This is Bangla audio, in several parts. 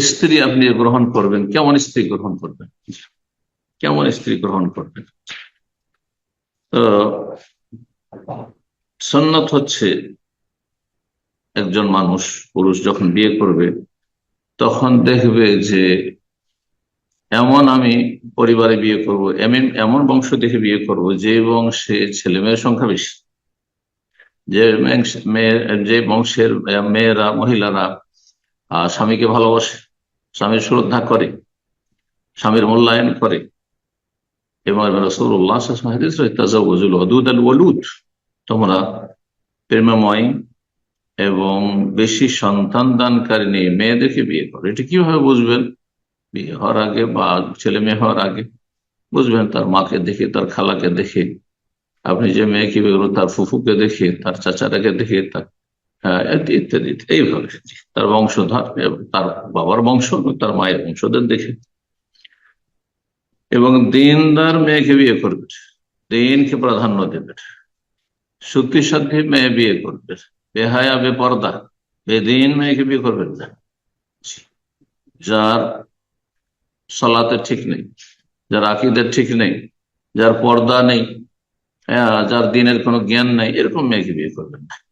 স্ত্রী আপনি গ্রহণ করবেন, কেমন স্ত্রী গ্রহণ করবেন? কেমন স্ত্রী গ্রহণ করবেন? তো সন্ন্যত হচ্ছে একজন মানুষ, পুরুষ যখন বিয়ে করবে, তখন দেখবে যে এমন আমি পরিবারে বিয়ে করব, এমন এমন বংশ দেখে বিয়ে করব যে বংশে ছেলে মেয়ের সংখ্যা বেশি। যে মেয়ের যে বংশের মেয়েরা, মহিলারা স্বামীকে ভালোবাসে, স্বামীর শ্রদ্ধা করে, স্বামীর মূল্যায়ন করে। এবং রসুল্লাহ তোমরা প্রেমময় এবং বেশি সন্তান দানকারী নিয়ে মেয়েদেরকে বিয়ে করো। এটা কীভাবে বুঝবেন? বিয়ে হওয়ার আগে বা ছেলে মেয়ে হওয়ার আগে বুঝবেন তার মাকে দেখে, তার খালাকে দেখে। আপনি যে মেয়েকে বিয়ে করো তার ফুফুকে দেখে, তার চাচারাকে দেখে, তার ইত্যাদি এইভাবে তার বংশধর তার বাবার বংশ তার মায়ের বংশদের দেখে। এবং দিনদার মেয়েকে বিয়ে করবে। দিনকে প্রাধান্য দেবে। শক্তিসাধ্যী মেয়ে বিয়ে করবে। বেহায়া, বেপর্দা, বেদিন মেয়েকে বিয়ে করবেন না। যার সলাতে ঠিক নেই, যার আকিদের ঠিক নেই, যার পর্দা নেই যার দিনের কোনো জ্ঞান নেই, এরকম মেয়েকে বিয়ে করবেন না।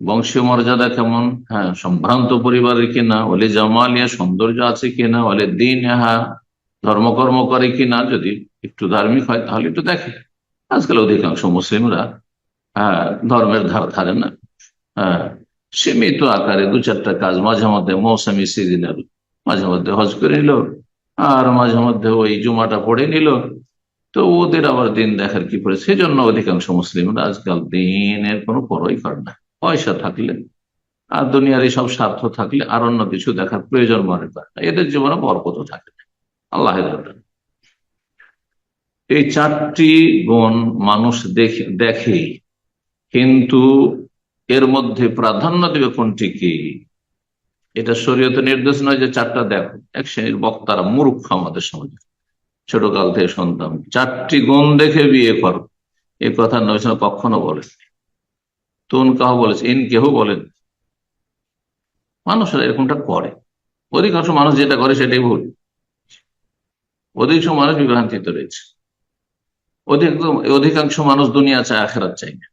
বংশীয় মর্যাদা কেমন? হ্যাঁ সম্ভ্রান্ত পরিবারের কিনা? বলে জামালিয়া সৌন্দর্য আছে কিনা? বলে দিন হা ধর্মকর্ম করে কিনা? যদি একটু ধার্মিক হয়, তাহলে একটু দেখে। আজকাল অধিকাংশ মুসলিমরা হ্যাঁ ধর্মের ধার ধারে না। হ্যাঁ সীমিত আকারে দু চারটা কাজ মাঝে মধ্যে মৌসুমি সিজনের মাঝে মধ্যে হজ করে নিল, আর মাঝে মধ্যে ওই জুমাটা পড়ে নিল। তো ওদের আবার দিন দেখার কি করে সেজন্য অধিকাংশ মুসলিমরা আজকাল দিনের কোনো পরই করে না। পয়সা থাকলে, আর দুনিয়ার সব স্বার্থ থাকলে, আর অন্য কিছু দেখার প্রয়োজন মনে করে না। এদের জীবনে বরকত থাকে আল্লাহ এই চারটি গুণ মানুষ দেখে দেখে, কিন্তু এর মধ্যে প্রাধান্য দেবে কোনটি কি? এটা শরীয়তে নির্দেশ নয় যে চারটা দেখো। এক শ্রেণির বক্তারা মূর্খ আমাদের সমাজে। ছোটকাল থেকে শুনতাম চারটি গুণ দেখে বিয়ে করো। এই কথা নয় কখনো বলেনি তুন কাহ বলেছে, ইন কেহ বলেন। মানুষরা এরকমটা করে। অধিকাংশ মানুষ যেটা করে সেটাই ভুল। অধিকাংশ মানুষ বিভ্রান্তিত রয়েছে। অধিকাংশ মানুষ দুনিয়া চায়, আখেরাত চাই না।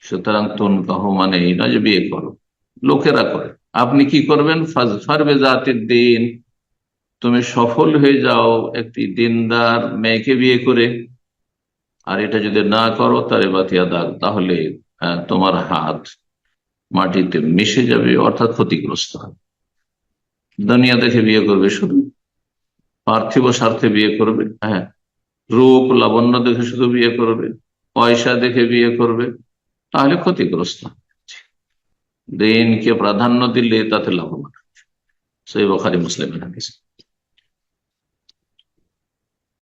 সুতরাং তুন কাহ মানে এই নয় যে বিয়ে করো। লোকেরা করে। আপনি কি করবেন? ফারবে জাতির দিন। তুমি সফল হয়ে যাও একটি দিনদার মেয়েকে বিয়ে করে। আর এটা যদি না করো, তারে বাতিয়া দাগ। তাহলে তোমার হাত মাটিতে মিশে যাবে, অর্থাৎ ক্ষতিগ্রস্ত হবে। দুনিয়া দেখে বিয়ে করবে শুধু, পার্থিব স্বার্থে বিয়ে করবে হ্যাঁ রূপ লাবণ্য দেখে শুধু বিয়ে করবে, পয়সা দেখে বিয়ে করবে, তাহলে ক্ষতিগ্রস্ত দিনকে প্রাধান্য দিলে তাতে লাভবান সেই বখারি মুসলিমের হাদিস।